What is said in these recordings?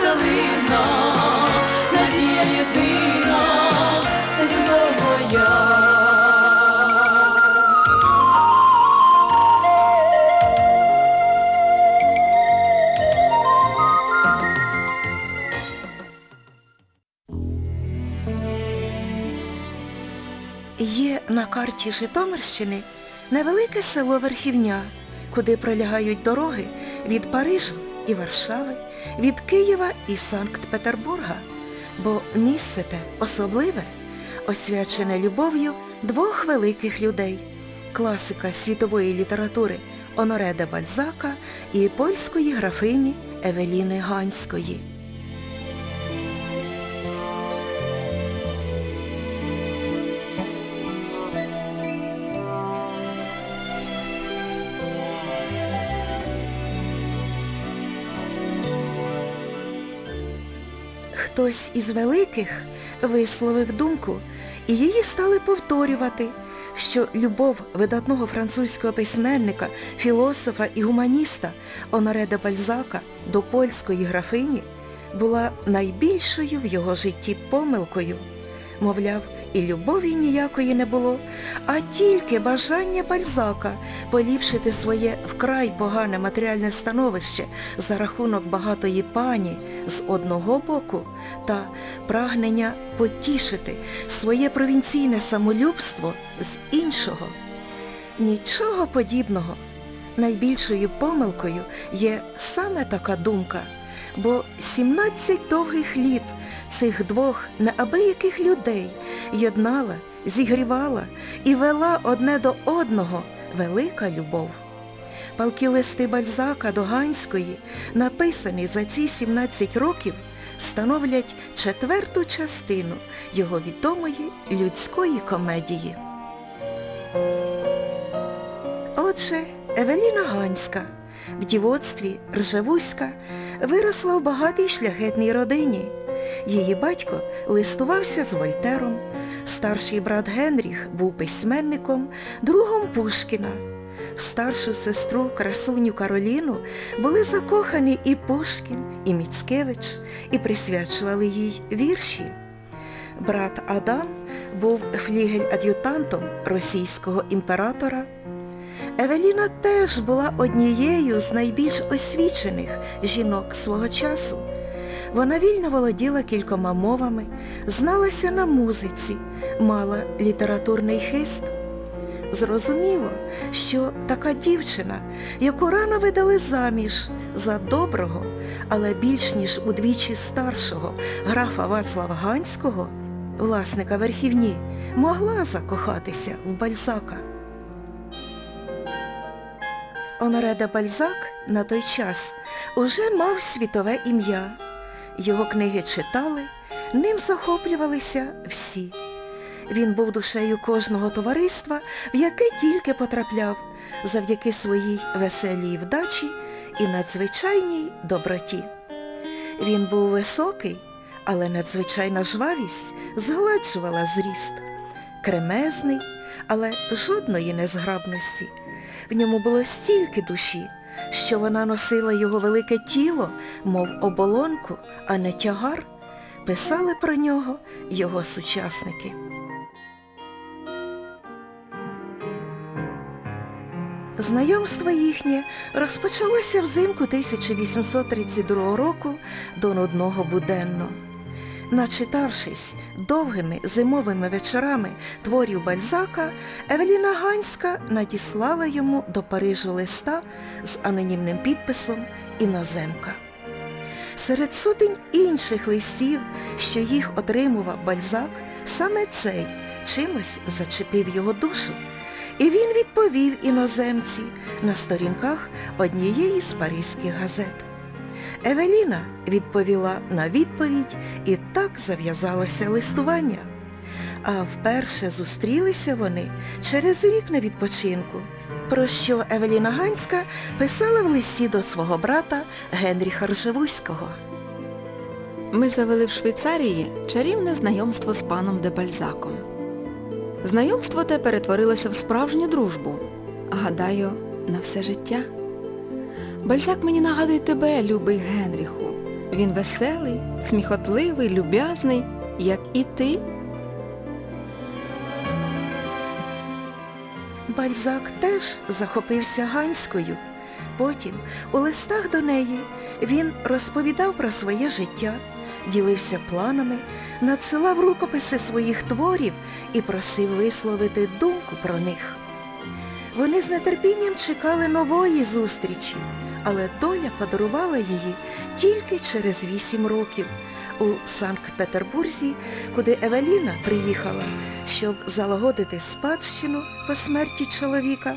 калина, надія єдина, це любов моя. Є на карті Житомирщини невелике село Верхівня, куди пролягають дороги від Парижу і Варшави, від Києва і Санкт-Петербурга. Бо місце те особливе, освячене любов'ю двох великих людей класика світової літератури Онореда Бальзака і польської графині Евеліни Ганської. Хтось із великих висловив думку, і її стали повторювати, що любов видатного французького письменника, філософа і гуманіста Оноре де Бальзака до польської графині була найбільшою в його житті помилкою. Мовляв, і любові ніякої не було, а тільки бажання Бальзака поліпшити своє вкрай погане матеріальне становище за рахунок багатої пані з одного боку та прагнення потішити своє провінційне самолюбство з іншого. Нічого подібного. Найбільшою помилкою є саме така думка, бо 17 довгих літ цих двох неабияких людей єднала, зігрівала і вела одне до одного велика любов. Палкі листи Бальзака до Ганської, написані за ці 17 років, становлять четверту частину його відомої людської комедії. Отже, Евеліна Ганська в дівоцтві Ржевуська виросла в багатій шляхетній родині. Її батько листувався з Вольтером, старший брат Генріх був письменником, другом Пушкіна. В старшу сестру красуню Кароліну були закохані і Пушкін, і Міцкевич, і присвячували їй вірші. Брат Адам був флігель-ад'ютантом російського імператора. Евеліна теж була однією з найбільш освічених жінок свого часу. Вона вільно володіла кількома мовами, зналася на музиці, мала літературний хист. Зрозуміло, що така дівчина, яку рано видали заміж за доброго, але більш ніж удвічі старшого графа Вацлава Ганського, власника верхівні, могла закохатися в Бальзака. Оноре де Бальзак на той час уже мав світове ім'я. Його книги читали, ним захоплювалися всі. Він був душею кожного товариства, в яке тільки потрапляв, завдяки своїй веселій вдачі і надзвичайній доброті. Він був високий, але надзвичайна жвавість згладжувала зріст. Кремезний, але жодної незграбності. В ньому було стільки душі, що вона носила його велике тіло, мов оболонку, а не тягар, писали про нього його сучасники. Знайомство їхнє розпочалося взимку 1832 року до нудного буденно. Начитавшись довгими зимовими вечорами творів Бальзака, Евеліна Ганська надіслала йому до Парижу листа з анонімним підписом «Іноземка». Серед сотень інших листів, що їх отримував Бальзак, саме цей чимось зачепив його душу. І він відповів іноземці на сторінках однієї з паризьких газет. Евеліна відповіла на відповідь і так зав'язалося листування. А вперше зустрілися вони через рік на відпочинку, про що Евеліна Ганська писала в листі до свого брата Генріха Ржевуського. Ми завели в Швейцарії чарівне знайомство з паном де Бальзаком. Знайомство те перетворилося в справжню дружбу. Гадаю, на все життя. Бальзак мені нагадує тебе, любий Генріху. Він веселий, сміхотливий, люб'язний, як і ти. Бальзак теж захопився Ганською. Потім, у листах до неї, він розповідав про своє життя, ділився планами, надсилав рукописи своїх творів і просив висловити думку про них. Вони з нетерпінням чекали нової зустрічі, але доля подарувала її тільки через вісім років у Санкт-Петербурзі, куди Евеліна приїхала, щоб залагодити спадщину по смерті чоловіка,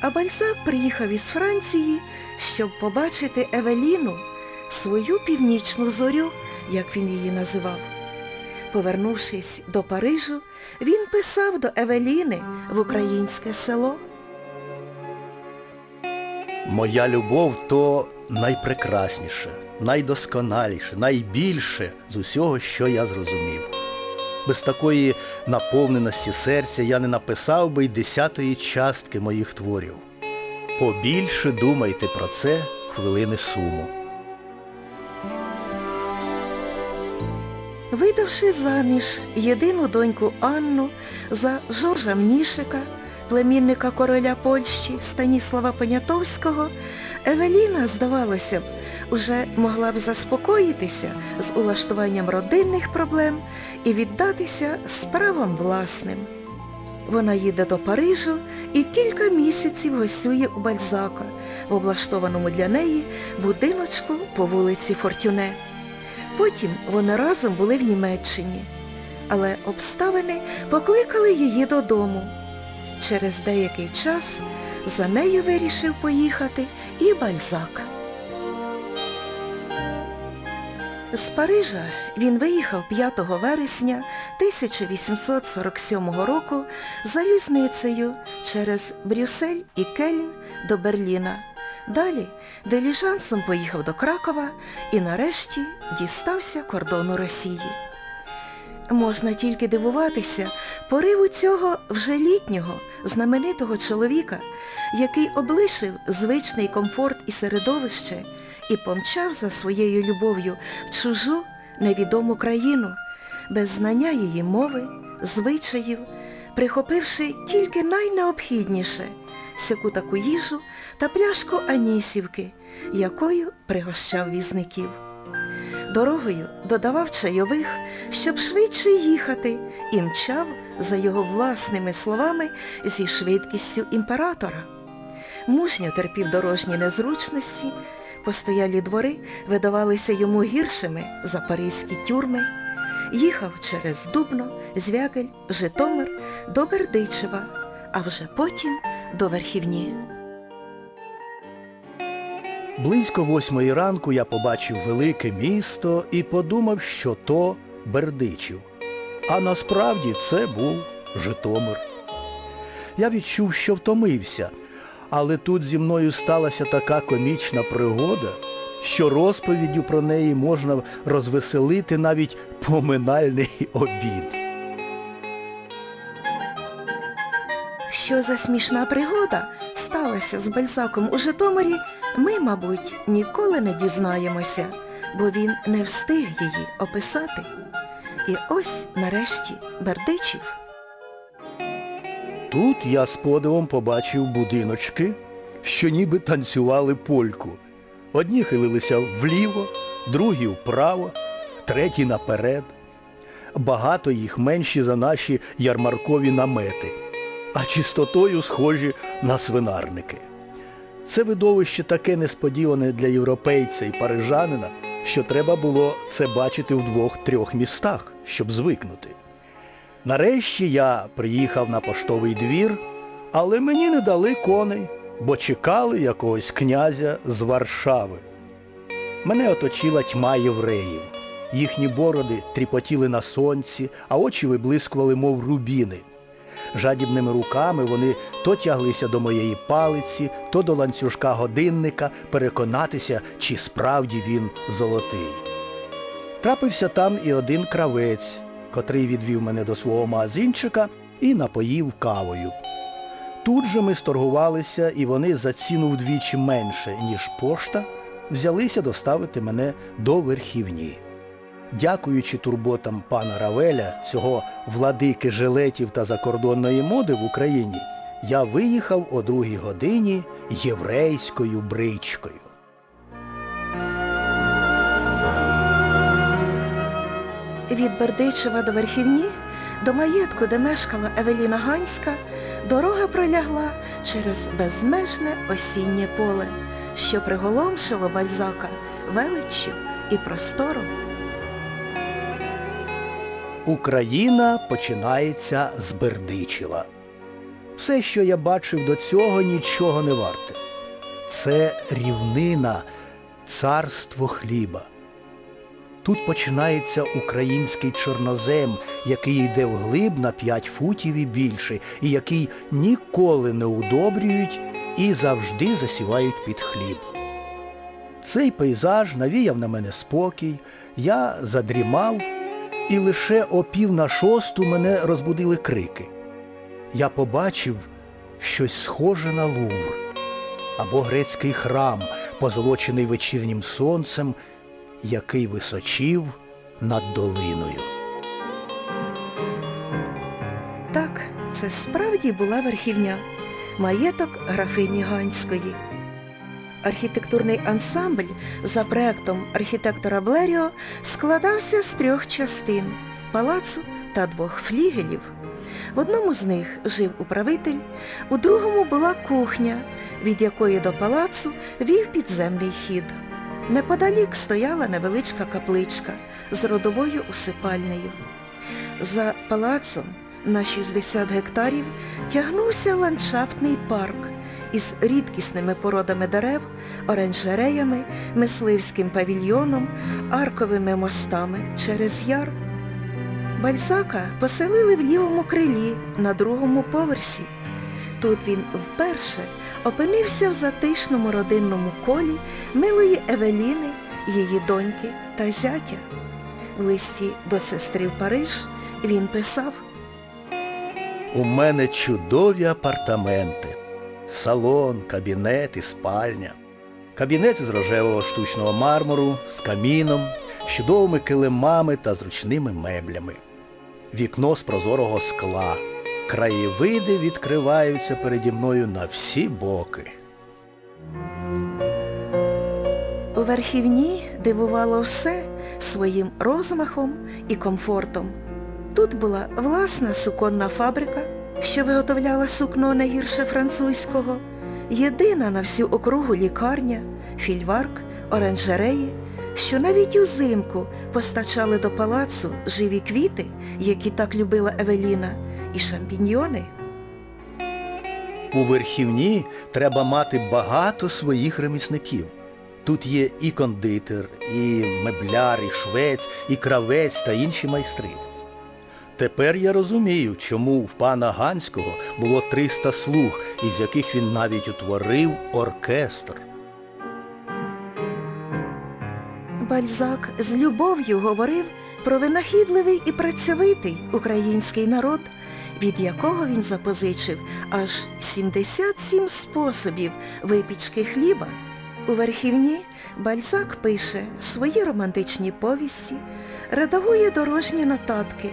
а Бальзак приїхав із Франції, щоб побачити Евеліну, свою північну зорю, як він її називав. Повернувшись до Парижу, він писав до Евеліни в українське село. Моя любов то найпрекрасніше, найдосконаліше, найбільше з усього, що я зрозумів. Без такої наповненості серця я не написав би й десятої частки моїх творів. Побільше думайте про це хвилини суму. Видавши заміж єдину доньку Анну за Жоржа Мнішика, племінника короля Польщі Станіслава Понятовського, Евеліна, здавалося б, уже могла б заспокоїтися з улаштуванням родинних проблем і віддатися справам власним. Вона їде до Парижу і кілька місяців гостює у Бальзака в облаштованому для неї будиночку по вулиці Фортюне. Потім вони разом були в Німеччині, але обставини покликали її додому. Через деякий час за нею вирішив поїхати і Бальзак. З Парижа він виїхав 5 вересня 1847 року залізницею через Брюссель і Кельн до Берліна. Далі диліжансом поїхав до Кракова і нарешті дістався кордону Росії. Можна тільки дивуватися пориву цього вже літнього, знаменитого чоловіка, який облишив звичний комфорт і середовище і помчав за своєю любов'ю в чужу невідому країну, без знання її мови, звичаїв, прихопивши тільки найнеобхідніше сяку таку їжу та пляшку Анісівки, якою пригощав візників. Дорогою додавав чайових, щоб швидше їхати, і мчав, за його власними словами, зі швидкістю імператора. Мужньо терпів дорожні незручності, постоялі двори видавалися йому гіршими за паризькі тюрми. Їхав через Дубно, Звягель, Житомир до Бердичева, а вже потім до Верхівні. Близько восьмої ранку я побачив велике місто і подумав, що то Бердичів. А насправді це був Житомир. Я відчув, що втомився, але тут зі мною сталася така комічна пригода, що розповіддю про неї можна розвеселити навіть поминальний обід. Що за смішна пригода сталася з Бальзаком у Житомирі, ми, мабуть, ніколи не дізнаємося, бо він не встиг її описати. І ось, нарешті, Бердичів. Тут я з подивом побачив будиночки, що ніби танцювали польку. Одні хилилися вліво, другі вправо, треті наперед. Багато їх менші за наші ярмаркові намети, а чистотою схожі на свинарники. Це видовище таке несподіване для європейця і парижанина, що треба було це бачити в двох-трьох містах, щоб звикнути. Нарешті я приїхав на поштовий двір, але мені не дали коней, бо чекали якогось князя з Варшави. Мене оточила тьма євреїв. Їхні бороди тріпотіли на сонці, а очі виблискували, мов рубіни. Жадібними руками вони то тяглися до моєї палиці, то до ланцюжка годинника переконатися, чи справді він золотий. Трапився там і один кравець, котрий відвів мене до свого магазинчика і напоїв кавою. Тут же ми сторгувалися, і вони за ціну вдвічі менше, ніж пошта, взялися доставити мене до верхівні. Дякуючи турботам пана Равеля, цього владики жилетів та закордонної моди в Україні, я виїхав о другій годині єврейською бричкою. Від Бердичева до Верхівні, до маєтку, де мешкала Евеліна Ганська, дорога пролягла через безмежне осіннє поле, що приголомшило бальзака величчю і простором. Україна починається з Бердичева. Все, що я бачив до цього, нічого не варте. Це рівнина, царство хліба. Тут починається український чорнозем, який йде вглиб на 5 футів і більше, і який ніколи не удобрюють і завжди засівають під хліб. Цей пейзаж навіяв на мене спокій, я задрімав, і лише о пів на шосту мене розбудили крики. Я побачив щось схоже на Лувр або грецький храм, позолочений вечірнім сонцем, який височів над долиною. Так, це справді була верхівня, маєток графині Ганської. Архітектурний ансамбль за проектом архітектора Блеріо складався з трьох частин палацу та двох флігелів. В одному з них жив управитель, у другому була кухня, від якої до палацу вів підземний хід. Неподалік стояла невеличка капличка з родовою усипальнею. За палацом на 60 гектарів тягнувся ландшафтний парк із рідкісними породами дерев, оранжереями, мисливським павільйоном, арковими мостами через яр. Бальзака поселили в лівому крилі на другому поверсі. Тут він вперше опинився в затишному родинному колі милої Евеліни, її доньки та зятя. В листі до сестри в Париж він писав У мене чудові апартаменти. Салон, кабінет і спальня. Кабінет з рожевого штучного мармуру, з каміном, з чудовими килимами та зручними меблями. Вікно з прозорого скла. Краєвиди відкриваються переді мною на всі боки. У верхівні дивувало все своїм розмахом і комфортом. Тут була власна суконна фабрика, що виготовляла сукно не гірше французького, єдина на всю округу лікарня, фільварк, оранжереї, що навіть узимку постачали до палацу живі квіти, які так любила Евеліна, і шампіньйони. У верхівні треба мати багато своїх ремісників. Тут є і кондитер, і мебляр, і швець, і кравець та інші майстри. Тепер я розумію, чому в пана Ганського було 300 слуг, із яких він навіть утворив оркестр. Бальзак з любов'ю говорив про винахідливий і працьовитий український народ, від якого він запозичив аж 77 способів випічки хліба. У верхівні Бальзак пише свої романтичні повісті, редагує дорожні нотатки,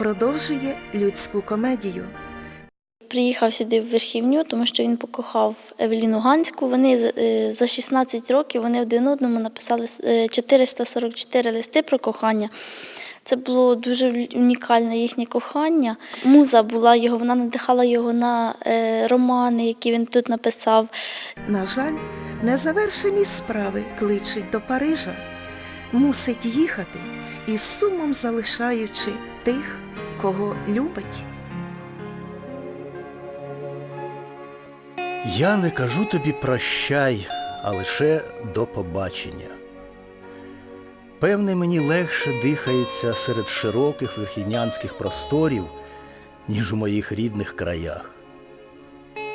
продовжує людську комедію. Приїхав сюди в Верхівню, тому що він покохав Евеліну Ганську. Вони е, за 16 років вони один одному написали е, 444 листи про кохання. Це було дуже унікальне їхнє кохання. Муза була його, вона надихала його на е, романи, які він тут написав. На жаль, незавершені справи кличуть до Парижа. Мусить їхати із сумом залишаючи тих, кого любить. Я не кажу тобі прощай, а лише до побачення. Певне, мені легше дихається серед широких верхівнянських просторів, ніж у моїх рідних краях.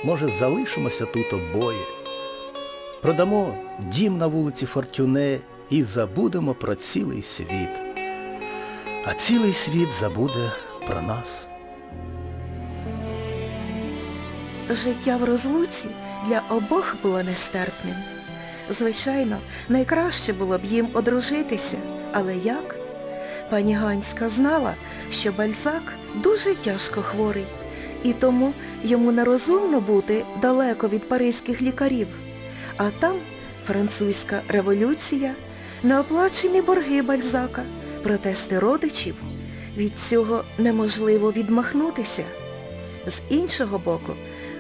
Може, залишимося тут обоє. Продамо дім на вулиці Фортюне і забудемо про цілий світ. А цілий світ забуде про нас. Життя в розлуці для обох було нестерпним. Звичайно, найкраще було б їм одружитися. Але як? Пані Ганська знала, що Бальзак дуже тяжко хворий, і тому йому нерозумно бути далеко від паризьких лікарів. А там французька революція, неоплачені борги Бальзака, протести родичів. Від цього неможливо відмахнутися. З іншого боку,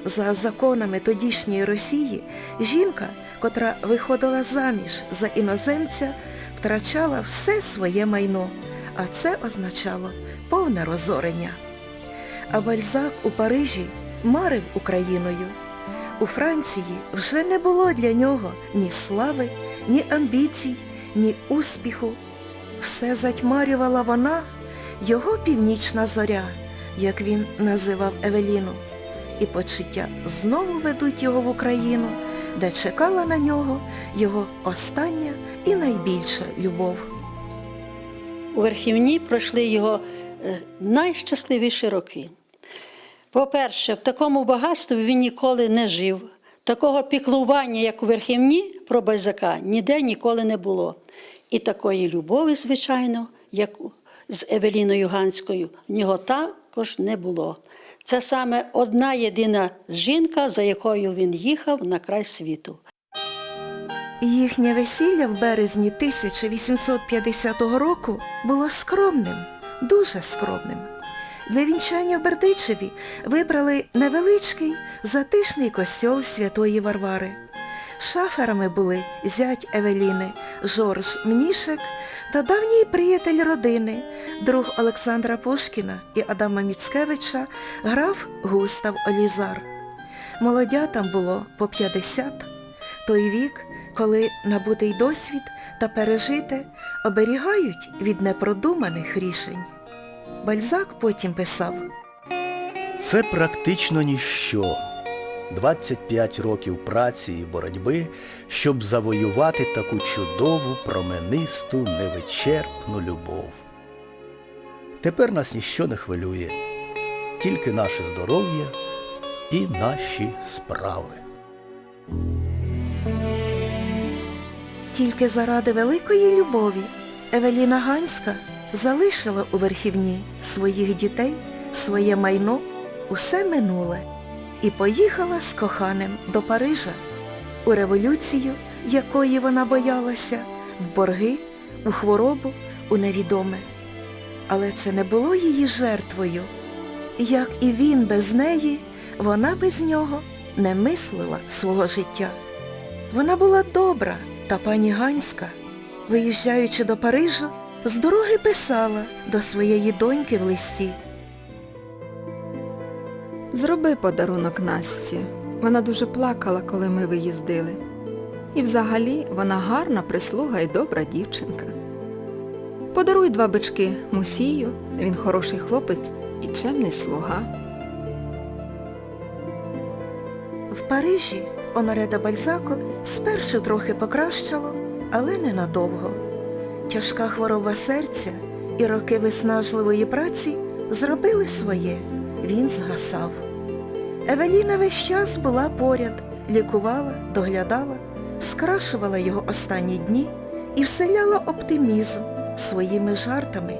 за законами тодішньої Росії, жінка, котра виходила заміж за іноземця, втрачала все своє майно, а це означало повне розорення. А Бальзак у Парижі марив Україною. У Франції вже не було для нього ні слави, ні амбіцій, ні успіху. Все затьмарювала вона, його північна зоря, як він називав Евеліну. І почуття знову ведуть його в Україну, де чекала на нього його остання і найбільша любов. У Верхівні пройшли його е, найщасливіші роки. По-перше, в такому багатстві він ніколи не жив. Такого піклування, як у Верхівні, про Бальзака, ніде ніколи не було. І такої любові, звичайно, як з Евеліною Ганською, в нього також не було. Це саме одна єдина жінка, за якою він їхав на край світу. Їхнє весілля в березні 1850 року було скромним, дуже скромним. Для вінчання в Бердичеві вибрали невеличкий затишний костьол Святої Варвари. Шаферами були зять Евеліни Жорж Мнішек та давній приятель родини, друг Олександра Пушкіна і Адама Міцкевича, граф Густав Олізар. Молодятам було по 50. Той вік, коли набутий досвід та пережите оберігають від непродуманих рішень. Бальзак потім писав Це практично ніщо. 25 років праці і боротьби, щоб завоювати таку чудову, променисту, невичерпну любов. Тепер нас ніщо не хвилює, тільки наше здоров'я і наші справи. Тільки заради великої любові Евеліна Ганська залишила у верхівні своїх дітей, своє майно, усе минуле і поїхала з коханим до Парижа у революцію, якої вона боялася, в борги, у хворобу, у невідоме. Але це не було її жертвою. Як і він без неї, вона без нього не мислила свого життя. Вона була добра, та пані Ганська, виїжджаючи до Парижу, з дороги писала до своєї доньки в листі. Зроби подарунок Насті. Вона дуже плакала, коли ми виїздили. І взагалі вона гарна прислуга і добра дівчинка. Подаруй два бички Мусію, він хороший хлопець і чемний слуга. В Парижі Оноре Бальзако спершу трохи покращало, але ненадовго. Тяжка хвороба серця і роки виснажливої праці зробили своє. Він згасав. Евеліна весь час була поряд, лікувала, доглядала, скрашувала його останні дні і вселяла оптимізм своїми жартами.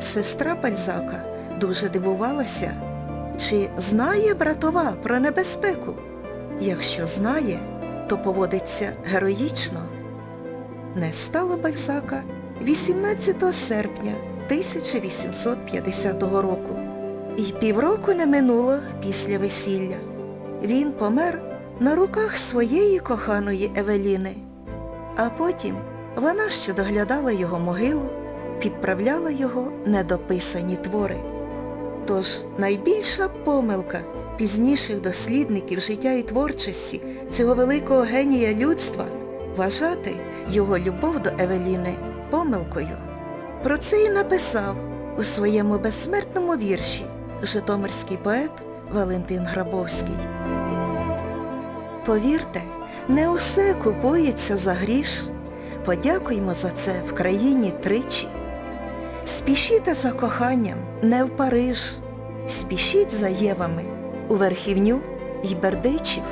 Сестра Бальзака дуже дивувалася, чи знає братова про небезпеку. Якщо знає, то поводиться героїчно. Не стало Бальзака 18 серпня 1850 року. І півроку не минуло після весілля. Він помер на руках своєї коханої Евеліни. А потім вона ще доглядала його могилу, підправляла його недописані твори. Тож найбільша помилка пізніших дослідників життя і творчості цього великого генія людства вважати його любов до Евеліни помилкою. Про це і написав у своєму безсмертному вірші житомирський поет Валентин Грабовський. Повірте, не усе купується за гріш. Подякуймо за це в країні тричі. Спішіте за коханням, не в Париж. Спішіть за Євами у Верхівню й Бердичів.